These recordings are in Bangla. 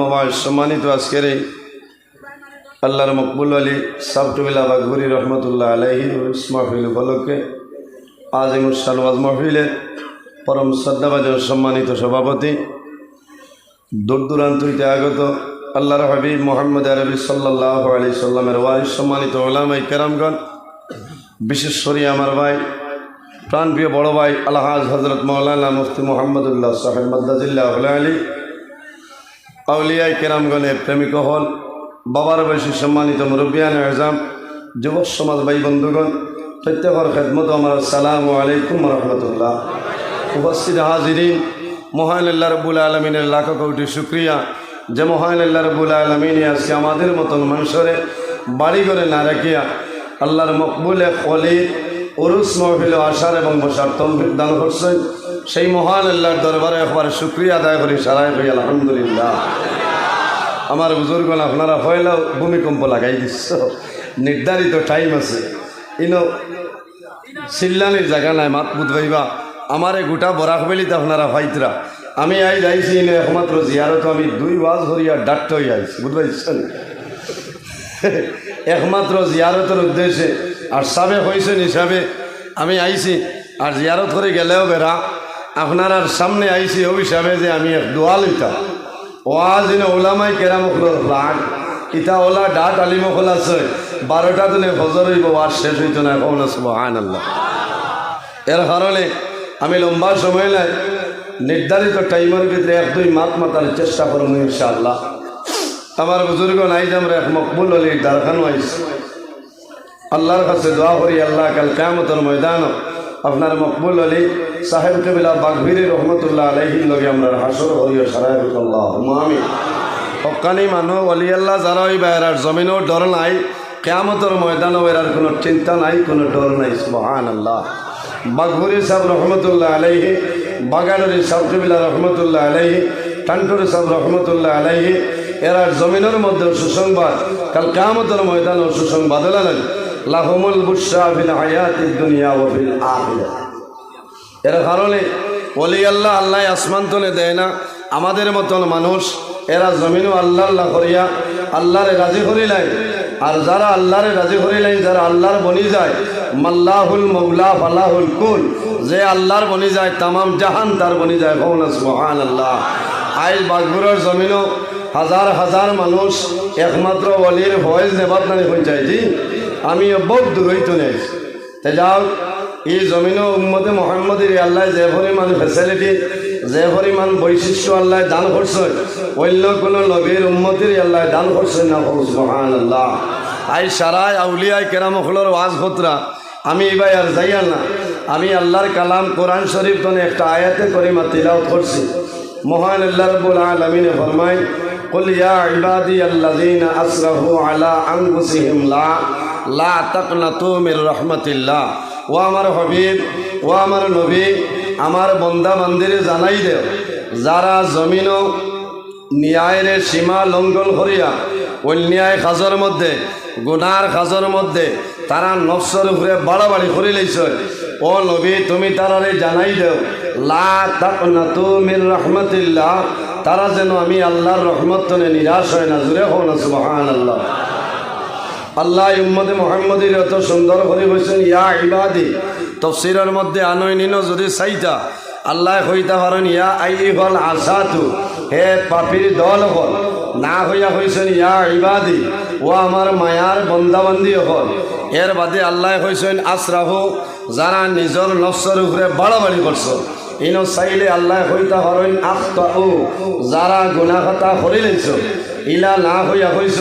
আমায় সম্মানিত আজকের এই আল্লাহর মকবুল আলী সাবটুবিল্লা বাগবুরি রহমতুল্লাহ আলহি মাহফিল উপলক্ষে আজ এই মুসানওয়াজ মাহফিলের পরম শ্রদ্ধাভাজন সম্মানিত সভাপতি দূর দূরান্ত হইতে আগত আল্লাহর হাবিব মোহাম্মদ আরবি সাল্লাহ আলি সাল্লামের ওয়ারিস সম্মানিত ওলামাই কেরামগণ, বিশেষ করে আমার ভাই, প্রাণপ্রিয় বড় ভাই আলহাজ হজরত মৌলানা মুফতি মোহাম্মদুল্লাহ সাহেব মদ্দাজিল্লাহ আলী আউলিয়াই কেরামগণের প্রেমিক হল বাবার বয়সী সম্মানিত মুরব্বিয়ান আজম যুবক সমাজ ভাই বন্ধুগণ প্রত্যেকের খেদমত আমার। সালাম আলাইকুম রহমতুল্লাহ। উপস্থিত হাজিরিন, মহান আল্লাহ রবুল আলমিনের লাখ কোটি শুক্রিয়া। যে মহান আল্লাহ রবুল আলমিনে আজকে আমাদের মতন মানুষরে বাড়ি করে না রাখিয়া আল্লাহর মকবুলে কলি উরুস মহফিল আসার এবং বসার তৌফিক দান করছেন। সেই মহান আল্লাহর দরবারে একবার শুক্রিয়া আদায় করি, সারাই করি, আলহামদুলিল্লাহ। আমার বুজুর্গ আপনারা হইলেও ভূমিকম্প লাগাই দিচ্ছ। নির্ধারিত টাইম আছে। ইনো চিল্লানির জায়গা নাই, মাত বুধবাইবা আমারে গোটা বরাক বেলিতে আপনারা ফাইতরা আমি আই যাইছি, ইনো একমাত্র জিয়ারত। আমি দুই ওয়াজ হরিয়া ডাক্ত হয়ে আইছি বুঝবাইছেন একমাত্র জিয়ারতের উদ্দেশ্যে। আর সাবে হয়েছেন হিসাবে আমি আইছি। আর জিয়ারত করে গেলেও বেড়া আপনার সামনে ও হিসাবে যে আমি এক দোয়া লইতাম। ওয়াজ ইন ওলামাই কেরাম রাগ। ইতা ওলা ডাট আলিম খোলা আছে, বারোটা দিনে ফজর হইব, ওয়াজ শেষ হইতো না এখন হান আল্লাহ এর কারণে আমি লম্বা সময় নাই, নির্ধারিত টাইমের ভিতরে এক দুই মাত মাতার চেষ্টা করব ইনশাআল্লাহ। আমার বুজুর্গ নাই আমরা এক মকবুল আলী দারখানো আইসি আল্লাহর কাছে দোয়া করি, আল্লাহ কাল কেমতর ময়দান আপনার মকবুল আলী সাহেব কবিলা বাঘবীর রহমতুল্লাহ আলহির লগে আমরা হাসর হরিয় সারায়ুল্লাহ আমি হকানি মানুষ অলি আল্লাহ যারা ওই বাইরার জমিনও ডর নাই, কেয়ামতর ময়দানও এরার কোনো চিন্তা নাই, কোনো ডর নাই মহান আল্লাহ বাঘবুরি সাহেব রহমতুল্লাহ আলহি বাগানুরি সাহেব কবিলা রহমতুল্লাহ আলহি টান্টুরি সাহেব রহমতুল্লাহ আলহি এরার জমিনের মধ্যে সুসংবাদ, কাল কেয়ামতর ময়দানও সুসংবাদ লাহমুল বুসা ফিল হায়াতি দুনিয়া ও ফিল এর কারণে অলি আল্লাহ আল্লাহ আসমান তলে দেয় না। আমাদের মতন মানুষ, এরা জমিনও আল্লাহ আল্লাহ করিয়া আল্লাহরে রাজি করিলাই আর যারা আল্লাহরে রাজি করিলাই যারা আল্লাহর বনি যায়, মাল্লাহুল মৌলা ফালাহুল কুল, যে আল্লাহর বনি যায়, তামাম জাহান তার বনি যায় ভৌনাস মহান আল্লাহ আইল বাগপুরের জমিনও হাজার হাজার মানুষ একমাত্র অলির ভয়েস নেবার নানি হয়ে যায় জি। আমি বহুত দূর হইতো নেই। তে যাও এই জমিনও উম্মতে মোহাম্মদের আল্লাহ যে পরিমাণ ফেসিলিটি যে পরিমাণ বৈশিষ্ট্য আল্লাহ দান করছে অন্য কোনো নবীর উম্মতির আল্লাহ দান করছে না মহান আল্লাহ আই সারাই আউলিয়াই কেরামখলোর ওয়াজ খতরা আমি এবার আর যাইয়া না আমি আল্লাহর কালাম কোরআন শরীফ তনে একটা আয়াতে করে মা তিলাওত করছি মহান আল্লাহ রব্বুল আলমিনে ফরমায় قل يا عبادي الذين أسرفوا على أنفسهم لا লা তাকনাতু মির রহমতিল্লাহ ও আমার হবিব, ও আমার নবী, আমার বন্দা মন্দিরে জানাই দেও। যারা জমিন ন্যায়ের সীমা লঙ্ঘন করিয়া অন্যায় খাজর মধ্যে, গুনার খাজর মধ্যে তারা নফসর উপরে বাড়াবাড়ি করে লইছ। ও নবী, তুমি তারারে জানাই দেও, লা তারা যেন আমি আল্লাহর রহমত নিরাশ হয় না জুড়ে হো না সুবহান আল্লাহ আল্লাহ উম্মদে মোহাম্মদের এত সুন্দর করে বলছেন ইয়া ইবাদি। তফসিরের মধ্যে আনই নিন যদি চাইতা, আল্লাহ হইতে পারেন, ইয়া আই হল আসাতু হে পাপির দল হল। না হইয়া হয়েছেন ইয়া ইবাদি, ও আমার মায়ার বন্দাবন্দি হল। এর বাদে আল্লাহ হয়েছেন আশরাহু যারা নিজের নফসর উপরে বাড়াবাড়ি করছ। ইনো চাইলে আল্লাহ হইতা হরেন আখতা ও যারা গুণাখাতা করে লেছ ইলা না হইয়া হইছ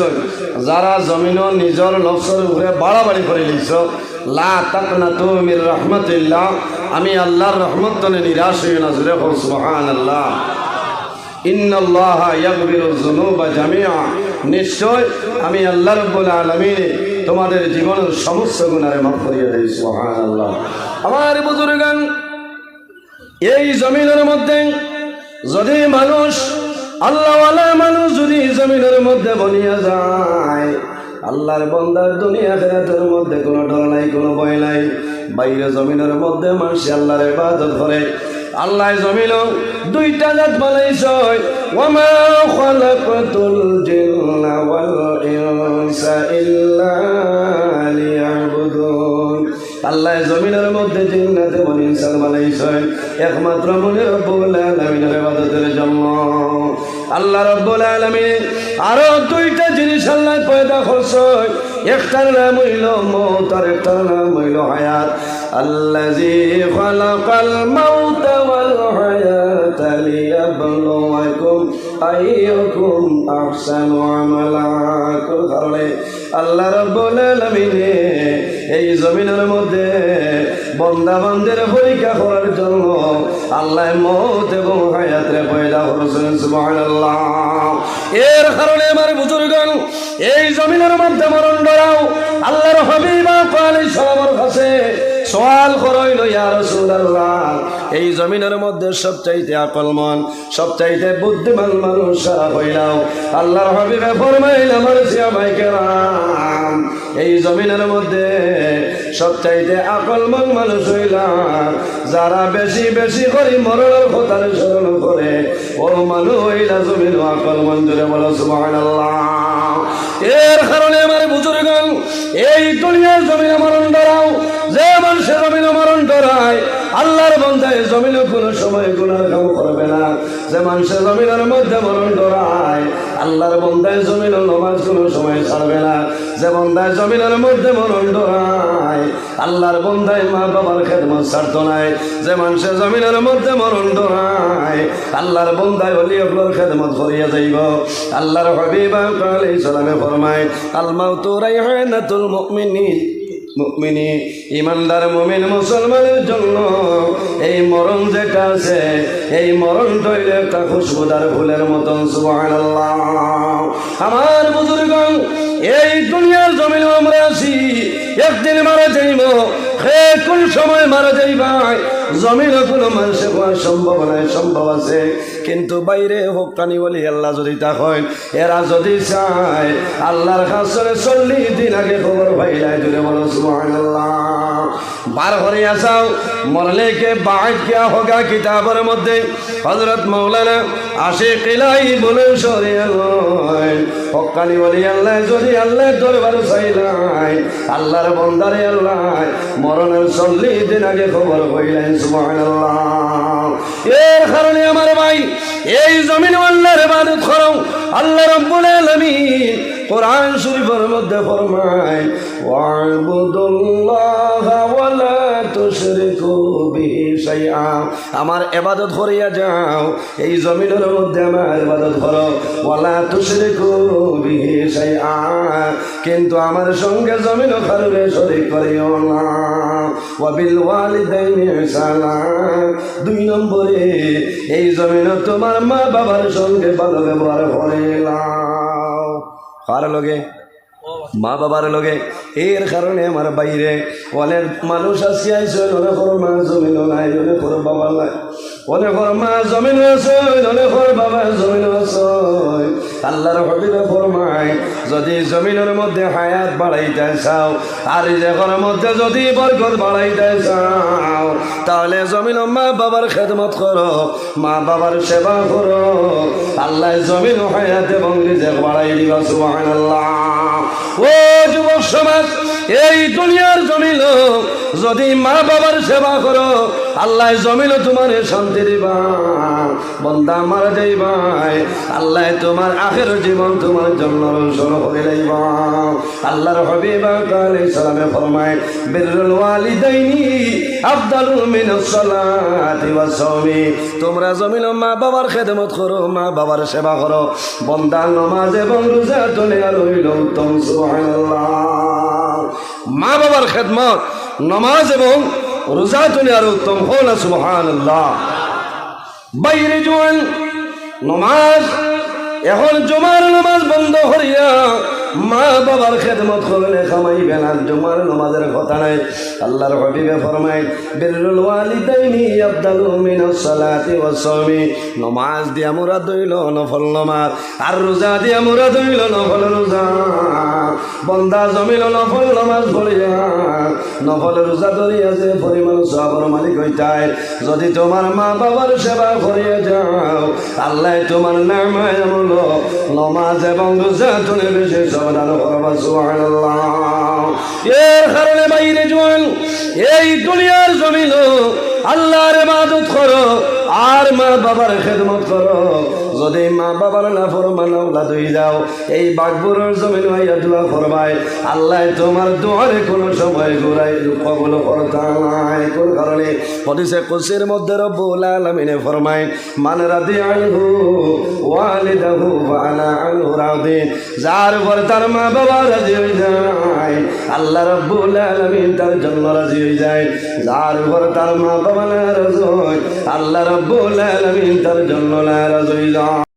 যারা জমিন নিজের নফসর উপরে বাড়াবাড়ি করে লিছ লা তাক না তুমির রহমতুল্লাহ। আমি আল্লাহর রহমত তনে নিরাশ হই না জুড়ে হোক সুবহান আল্লাহ ইন্নাল্লাহ ইয়াগফিরুয যুনুবা জামিআ। নিশ্চয় আমি আল্লাহ রাব্বুল আলামিন তোমাদের জীবনের সমস্ত গুনারে মাফ করিয়ে দেই, সুবহানাল্লাহ। আমার বুজুর্গান এই জমিনের মধ্যে যদি মানুষ আল্লাহওয়ালা মানুষ যদি জমিনের মধ্যে বনিয়া যায়, আল্লাহর বন্দার দুনিয়া ফেরাতের মধ্যে কোনো ডর নাই, কোনো ভয় নাই। বাইরে জমিনের মধ্যে মানুষ আল্লাহর ইবাদত করে। আল্লাহ জমিল দুইটা জাত বানাইছ। আল্লাহ জমিনের মধ্যে জিন্নাতে বনি ইনসান বানাইছেন একমাত্র বলে রব্বুল আলমিনের আবাদতের জন্য। আল্লাহ রব্বুল আলমিন আরও দুইটা জিনিস আল্লাহ পয়দা করছ। একটার নাম হইল মত আর একটার নাম হইল হায়াত। الذي خلق الموت والحياة ليبلوكم أيكم أحسن عملا কোন কারণে আল্লাহ রব্বুল আলামিনে এই জমিনের মধ্যে বন্দা বান্দের পরীক্ষা করার জন্য আল্লাহ মৌত এবং হায়াতরে পয়দা করেছেন সুবহানাল্লাহ এর কারণে আমার বুজুর্গণ এই জমিনের মধ্যে মরণ ডরাও আল্লাহর হাবিবা আলাইহিস সালামের কাছে সওয়াল করইল ইয়া রাসূলুল্লাহ, এই জমিনের মধ্যে সবচাইতে আকলমন, সবচাইতে বুদ্ধিমান মানুষ হইলাও আল্লাহর হাবিবে ফরমাইল, আমার সিয়ামাই কেরাম, এই জমিনের মধ্যে সবচাইতে আকলমন মানুষ হইলাম, যারা বেশি বেশি করে মরণের কথার স্মরণ করে, ও মানুষ হইলা জমিন আকলমন জুড়ে বলো, সুবহানাল্লাহ। এর কারণে আমার বুজুর্গণ, এই দুনিয়ার জমিন মরণ মানুষের জমিন মরণ ডরায় আল্লাহর বন্ধায় জমিনে কোনো সময় গুণার কাম করবে না। যে মানুষের জমিনের মধ্যে মরণ ডরায় আল্লাহর বন্ধায় জমিন নমাজ কোনো সময় ছাড়বে না। যে বন্ধায় জমিনের মধ্যে মরণ ডরায় আল্লাহর বন্ধায় মা বাবার খেদমত ছাড়ত নাই। যে মানুষের জমিনের মধ্যে মরণ ডরায় আল্লাহর বন্ধায় অলি অগলোর খেদমত করিয়া যাইব। আল্লাহর হবিবা কালে সালামে ফরমায় হয় না তুল মুমিনিন। মুমিনি, ইমানদার মুমিন মুসলমানের জন্য এই মরণ যেটা আছে, এই মরণ তৈরি একটা খুশবুদার ফুলের মতন, সুবহানাল্লাহ। আমার বুজুর্গ এই দুনিয়ার জমিন আমরা আছি, একদিন মারা যাইব কোন সময় মারা যাইবাই? জমিন কোনো মানুষের সম্ভব নাই, সম্ভব আছে। কিন্তু বাইরে হোক কানি বলি আল্লাহ যদি তা হয় এরা যদি চায়, আল্লাহর কাছে চল্লিশ দিন আগে খবর ভাইলাই দূরে বলো, সুবহানাল্লাহ। বার হরে আসাও। মরলে কে বাদ কিয়া হোগা কিতাবের মধ্যে? হজরত মৌলানা আসে কিলাই বলে সরে হকানি বলি আল্লাহ, যদি আল্লাহ দরবার চাইলাই আল্লাহর বন্দারে আল্লাহ, মরণের চল্লিশ দিন আগে খবর হইলেন, সুবহানাল্লাহ। এর কারণে আমার ভাই, এই জমিন আল্লাহর ইবাদত করো। আল্লাহ রাব্বুল আলামিন কোরআন শরীফের মধ্যে ফরমায় আমার ইবাদত করিয়া যাও, এই জমিনের মধ্যে আমার ইবাদত করো, ওয়ালা তুশরিকু বিহি শাইআ। কিন্তু আমার সঙ্গে জমিন খারুরে শরীক করিও না। ওয়াবিল ওয়ালিদাইনি ইহসানা দুই নম্বরে, এই জমিন তোমার মা বাবার সঙ্গে ভালো ব্যবহার করে নাও কার লগে? মা বাবার লগে। এর কারণে আমার বাইরে অনেক মানুষ আসি আইসে অনেক মা জমিন নাই অনেক বাবা নাই। অনেক মা জমিন আছে অনেক বাবা জমিন আছে। আল্লাহর হবিবে ফরমায়, যদি জমিনের মধ্যে হায়াত বাড়াইতে চাও, আর রেজের মধ্যে যদি বরকত বাড়াইতে চাও, তাহলে জমিন মা বাবার খেদমত করো মা বাবার সেবা করো। আল্লাহ জমিন হায়াত এবং রিজেক বাড়াই দিবা, সুবহানাল্লাহ। ও যুবক সমাজ এই দুনিয়ার জমিল যদি মা বাবার সেবা করো আল্লাহ জমিল তোমার শান্তি দিবা। বন্দা মারা যাইবাই আল্লাহ তোমার আখের জীবন তোমার জন্য রোশন হয়ে যাইবা আল্লাহর হবিবা কালে সালামে ফরমায়, বিরুল ওয়ালিদাইনি আফদালু মিনাস সালাতি ওয়াস সাওমি। তোমরা জমিন মা বাবার খেদমত করো, মা বাবার সেবা করো। বন্দা নামাজ এবং রোজা আর হইল উত্তম সুবহানাল্লাহ। মা বাবার খেদমত, নমাজ এবং রোজা তুলে আর উত্তম হল নমাজ, এখন জমার নামাজ বন্ধ করিয়া মা বাবার খেদমত করলে খামাইবে না, জুমার নমাজের কথা নাই। আল্লাহর হবিবে ফরমাই বিরুল ওয়ালিদাইনি আফদালু মিনাস সালাতি ওয়াস সাওমি। নমাজ দিয়া মুরাদ হইল নফল নমাজ, আর রোজা দিয়া মুরাদ হইল নফল রোজা। বন্দা জমিল নফল নমাজ পড়িয়া, নফল রোজা ধরিয়া যে পরিমাণ সবর মালিক হইতায় যদি তোমার মা বাবার সেবা করিয়া যাও, আল্লাহ তোমার নামায় আমল। নমাজ এবং রোজা তুমি বেশি সুবহানাল্লাহ। এর কারণে বাইরে জোয়ান এই দুনিয়ার জমিন আল্লাহর ইবাদত করো। আর মা বাবার খেদমত করো। যদি মা বাবার না ফরমান আওলাদ হয়ে যাও এই বাগবুরের জমিন হইয়া দোয়া করবাই আল্লাহ তোমার দোয়ারে কোনো সময় ঘুরাই কবল করতা নাই। কোন কারণে? হদিসে কুসির মধ্যে রব্বুল আলামিনে ফরমায়, মান রাদিয়াহু ওয়ালিদাহু ওয়ালা আনহু রাদিন যার উপর তার মা বাবা রাজি হয়ে যায়, আল্লাহ রব্বুল আলামিন তার জন্য রাজি হয়ে যায়। যার উপর তার মা বাবা নারাজ হয়, আল্লাহ রব্বুল আলামিন তার জন্য নারাজ হয়ে যায়